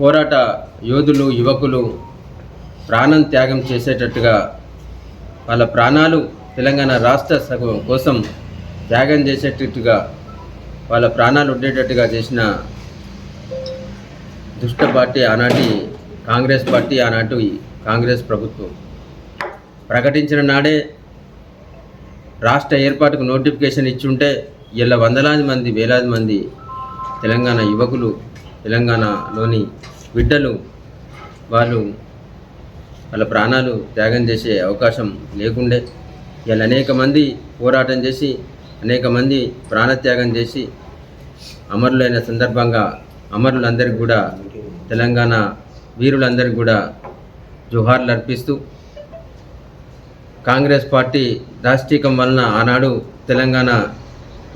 పోరాట యోధులు యువకులు ప్రాణం త్యాగం చేసేటట్టుగా వాళ్ళ ప్రాణాలు తెలంగాణ రాష్ట్ర సగం కోసం త్యాగం చేసేటట్టుగా వాళ్ళ ప్రాణాలు ఉండేటట్టుగా చేసిన దుష్ట పార్టీ ఆనాటి కాంగ్రెస్ పార్టీ ఆనాటి కాంగ్రెస్ ప్రభుత్వం. ప్రకటించిన నాడే రాష్ట్ర ఏర్పాటుకు నోటిఫికేషన్ ఇచ్చుంటే ఇలా వందలాది మంది వేలాది మంది తెలంగాణ యువకులు తెలంగాణలోని బిడ్డలు వాళ్ళు వాళ్ళ ప్రాణాలు త్యాగం చేసే అవకాశం లేకుండే. ఇలా అనేక మంది పోరాటం చేసి అనేక మంది ప్రాణత్యాగం చేసి అమరులైన సందర్భంగా అమరులందరికీ కూడా తెలంగాణ వీరులందరికీ కూడా జోహార్లు అర్పిస్తూ కాంగ్రెస్ పార్టీ దాష్టీకం వలన ఆనాడు తెలంగాణ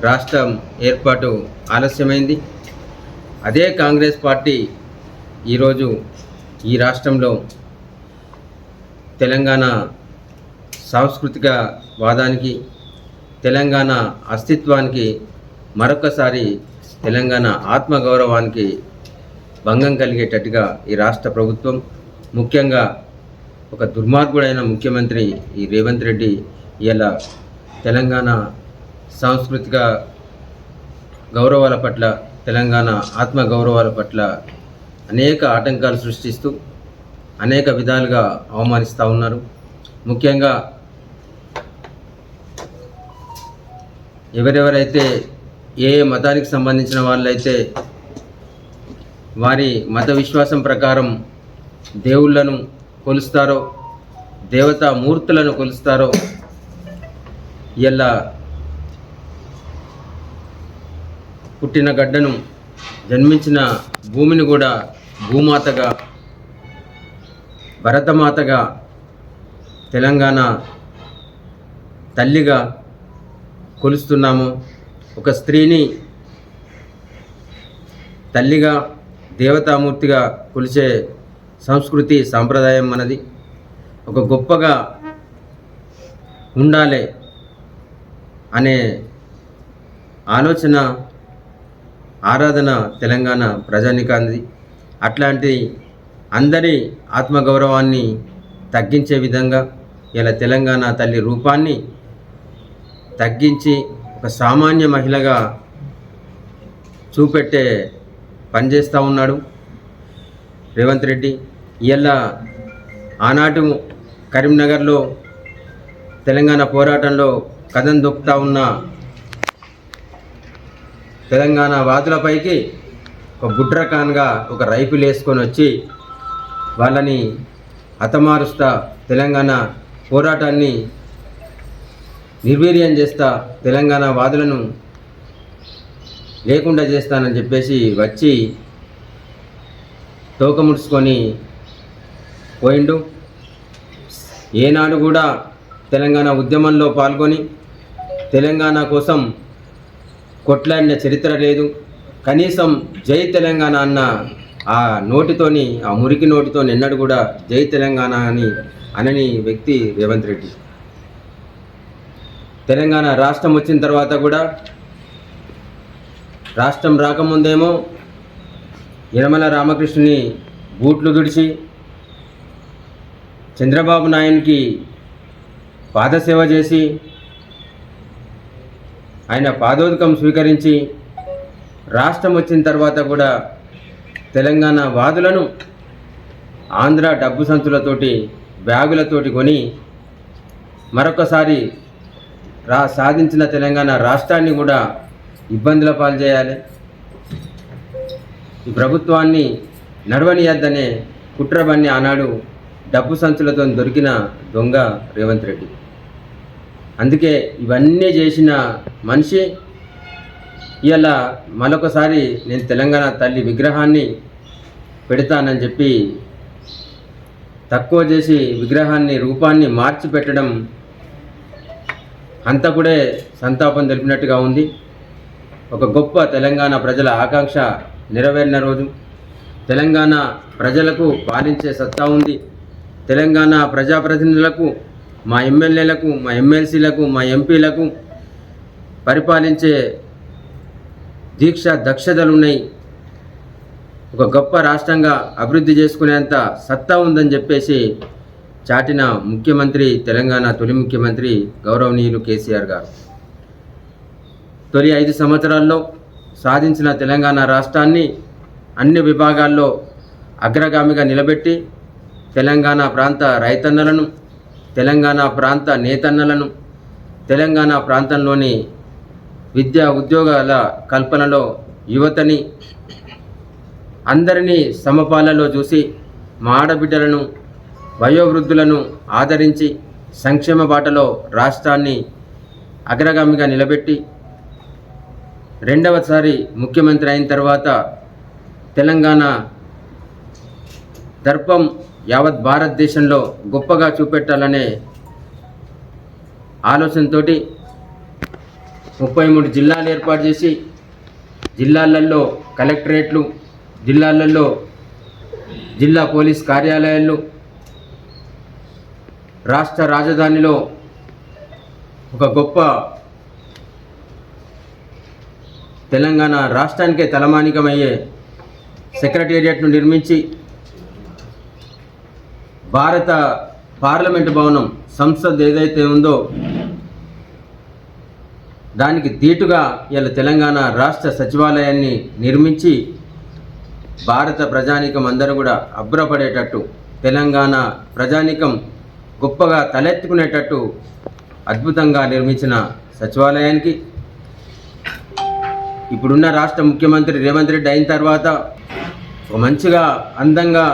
రాష్ట్రం ఏర్పాటు ఆలస్యమైంది. అదే కాంగ్రెస్ పార్టీ ఈరోజు ఈ రాష్ట్రంలో తెలంగాణ సాంస్కృతిక వాదానికి తెలంగాణ అస్తిత్వానికి మరొకసారి తెలంగాణ ఆత్మగౌరవానికి భంగం కలిగేటట్టుగా ఈ రాష్ట్ర ప్రభుత్వం ముఖ్యంగా ఒక దుర్మార్గుడైన ముఖ్యమంత్రి ఈ రేవంత్ రెడ్డి ఇలా తెలంగాణ సాంస్కృతిక గౌరవాల పట్ల తెలంగాణ ఆత్మ గౌరవాల పట్ల అనేక ఆటంకాలు సృష్టిస్తూ అనేక విధాలుగా అవమానిస్తూ ఉన్నారు. ముఖ్యంగా ఎవరెవరైతే ఏ మతానికి సంబంధించిన వాళ్ళైతే వారి మత విశ్వాసం ప్రకారం దేవుళ్ళను కొలుస్తారో దేవతా మూర్తులను కొలుస్తారో ఇలా పుట్టిన గడ్డను జన్మించిన భూమిని కూడా భూమాతగా భరతమాతగా తెలంగాణ తల్లిగా కొలుస్తున్నాము. ఒక స్త్రీని తల్లిగా దేవతామూర్తిగా కొలిచే సంస్కృతి సాంప్రదాయం మనది. ఒక గొప్పగా ఉండాలి అనే ఆలోచన ఆరాధన తెలంగాణ ప్రజానికాంది అట్లాంటి అందరి ఆత్మగౌరవాన్ని తగ్గించే విధంగా ఇలా తెలంగాణ తల్లి రూపాన్ని తగ్గించి ఒక సామాన్య మహిళగా చూపెట్టే పనిచేస్తూ ఉన్నాడు రేవంత్ రెడ్డి. ఇలా ఆనాటి కరీంనగర్లో తెలంగాణ పోరాటంలో కథం దొక్కుతా ఉన్న తెలంగాణ వాదులపైకి ఒక బుడ్రకాన్గా ఒక రైఫిల్ వేసుకొని వచ్చి వాళ్ళని హతమారుస్తా తెలంగాణ పోరాటాన్ని నిర్వీర్యం చేస్తా తెలంగాణ వాదులను లేకుండా చేస్తానని చెప్పేసి వచ్చి తోకముడుచుకొని పోయిండు. ఏనాడు కూడా తెలంగాణ ఉద్యమంలో పాల్గొని తెలంగాణ కోసం కొట్లాడిన చరిత్ర లేదు. కనీసం జై తెలంగాణ అన్న ఆ నోటితోని ఆ మురికి నోటితో నిన్నడు కూడా జై తెలంగాణ అని అనని వ్యక్తి రేవంత్ రెడ్డి. తెలంగాణ రాష్ట్రం వచ్చిన తర్వాత కూడా రాష్ట్రం రాకముందేమో యనమల రామకృష్ణుని బూట్లు దుడిచి చంద్రబాబు నాయునికి పాదసేవ చేసి ఆయన పాదోదకం స్వీకరించి రాష్ట్రం వచ్చిన తర్వాత కూడా తెలంగాణ వాదులను ఆంధ్ర డబ్బు సంచులతోటి బ్యాగులతోటి కొని మరొకసారి రా సాధించిన తెలంగాణ రాష్ట్రాన్ని కూడా ఇబ్బందుల పాలు చేయాలి. ఈ ప్రభుత్వాన్ని నడవనియద్దనే కుట్రబన్ని ఆనాడు డబ్బు సంచులతో దొరికిన దొంగ రేవంత్ రెడ్డి. అందుకే ఇవన్నీ చేసిన మనిషి ఇలా మరొకసారి నేను తెలంగాణ తల్లి విగ్రహాన్ని పెడతానని చెప్పి తక్కువ చేసి విగ్రహాన్ని రూపాన్ని మార్చి పెట్టడం హంతకుడే సంతాపం తెలిపినట్టుగా ఉంది. ఒక గొప్ప తెలంగాణ ప్రజల ఆకాంక్ష నెరవేరిన రోజు. తెలంగాణ ప్రజలకు పాలించే సత్తా ఉంది. తెలంగాణ ప్రజాప్రతినిధులకు మా ఎమ్మెల్యేలకు మా ఎమ్మెల్సీలకు మా ఎంపీలకు పరిపాలించే దీక్ష దక్షతలు ఉన్నాయి. ఒక గొప్ప రాష్ట్రంగా అభివృద్ధి చేసుకునేంత సత్తా ఉందని చెప్పేసి చాటిన ముఖ్యమంత్రి తెలంగాణ తొలి ముఖ్యమంత్రి గౌరవనీయులు కేసీఆర్ గారు. తొలి ఐదు సంవత్సరాల్లో సాధించిన తెలంగాణ రాష్ట్రాన్ని అన్ని విభాగాల్లో అగ్రగామిగా నిలబెట్టి తెలంగాణ ప్రాంత రైతన్నలను తెలంగాణ ప్రాంత నేతన్నలను తెలంగాణ ప్రాంతంలోని విద్యా ఉద్యోగాల కల్పనలో యువతని అందరినీ సమపాలలో చూసి మా ఆడబిడ్డలను వయోవృద్ధులను ఆదరించి సంక్షేమ బాటలో రాష్ట్రాన్ని అగ్రగామిగా నిలబెట్టి రెండవసారి ముఖ్యమంత్రి అయిన తర్వాత తెలంగాణ దర్పం యావత్ భారతదేశంలో గొప్పగా చూపెట్టాలనే ఆలోచనతోటి ముప్పై మూడు జిల్లాలు ఏర్పాటు చేసి జిల్లాలలో కలెక్టరేట్లు జిల్లాలలో జిల్లా పోలీస్ కార్యాలయాలు రాష్ట్ర రాజధానిలో ఒక గొప్ప తెలంగాణ రాష్ట్రానికే తలమానికమయ్యే సెక్రటేరియట్ను నిర్మించి భారత పార్లమెంటు భవనం సంసద్ ఏదైతే ఉందో దానికి దీటుగా ఇలా తెలంగాణ రాష్ట్ర సచివాలయాన్ని నిర్మించి భారత ప్రజానికం అందరూ కూడా అబ్బురపడేటట్టు తెలంగాణ ప్రజానికం గొప్పగా తలెత్తుకునేటట్టు అద్భుతంగా నిర్మించిన సచివాలయానికి. ఇప్పుడున్న రాష్ట్ర ముఖ్యమంత్రి రేవంత్ రెడ్డి అయిన తర్వాత మంచిగా అందంగా